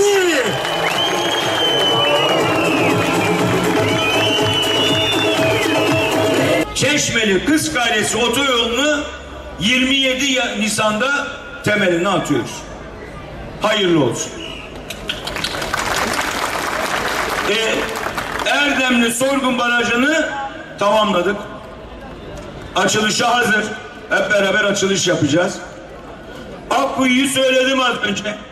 Vasili. Çeşmeli Kız Kalesi otoyolunu 27 Nisan'da temelini atıyoruz. Hayırlı olsun. Ee, Erdemli Sorgun Barajı'nı tamamladık. Açılışa hazır. Hep beraber açılış yapacağız. Akkuyu söyledim az önce.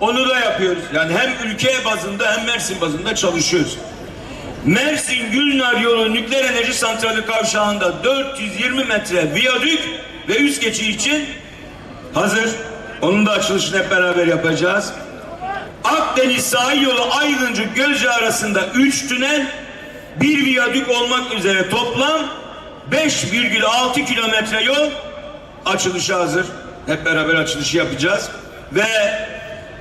Onu da yapıyoruz. Yani hem ülke bazında hem Mersin bazında çalışıyoruz. Mersin Gülnar yolu nükleer enerji santrali kavşağında 420 metre viyadük ve üst geçiş için hazır. Onun da açılışını hep beraber yapacağız. Akdeniz sahil yolu Aydınca Gölce arasında 3 tünel, bir viyadük olmak üzere toplam 5,6 kilometre yol açılışa hazır. Hep beraber açılışı yapacağız. Ve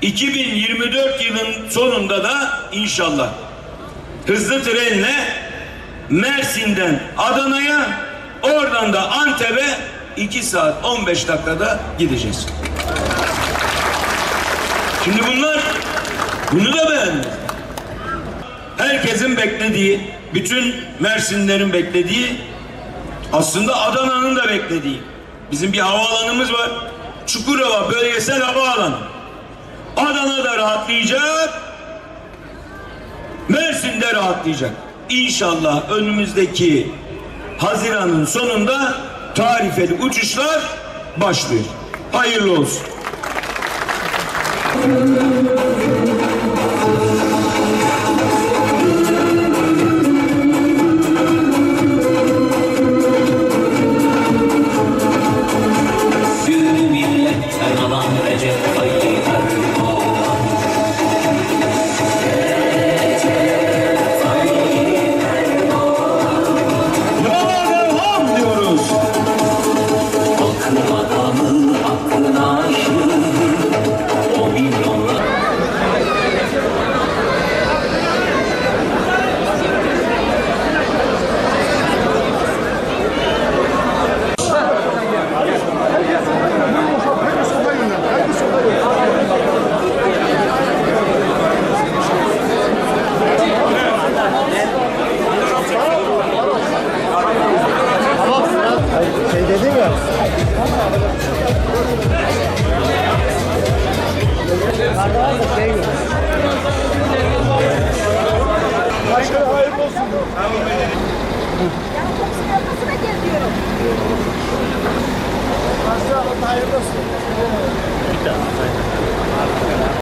2024 yılın sonunda da inşallah hızlı trenle Mersin'den Adana'ya oradan da Antep'e 2 saat 15 dakikada gideceğiz. Şimdi bunlar bunu da beğendim. Herkesin beklediği, bütün Mersinlerin beklediği, aslında Adana'nın da beklediği. Bizim bir havaalanımız var. Çukurova Bölgesel Havaalanı. Adana'da rahatlayacak, Mersin'de rahatlayacak. İnşallah önümüzdeki Haziran'ın sonunda tarifeli uçuşlar başlıyor. Hayırlı olsun. Şey. Yukarıda var da şey yok. Başkanım hayırlı olsun. Ya çok sıkıntısına geziyorum. Başkanım hayırlı olsun.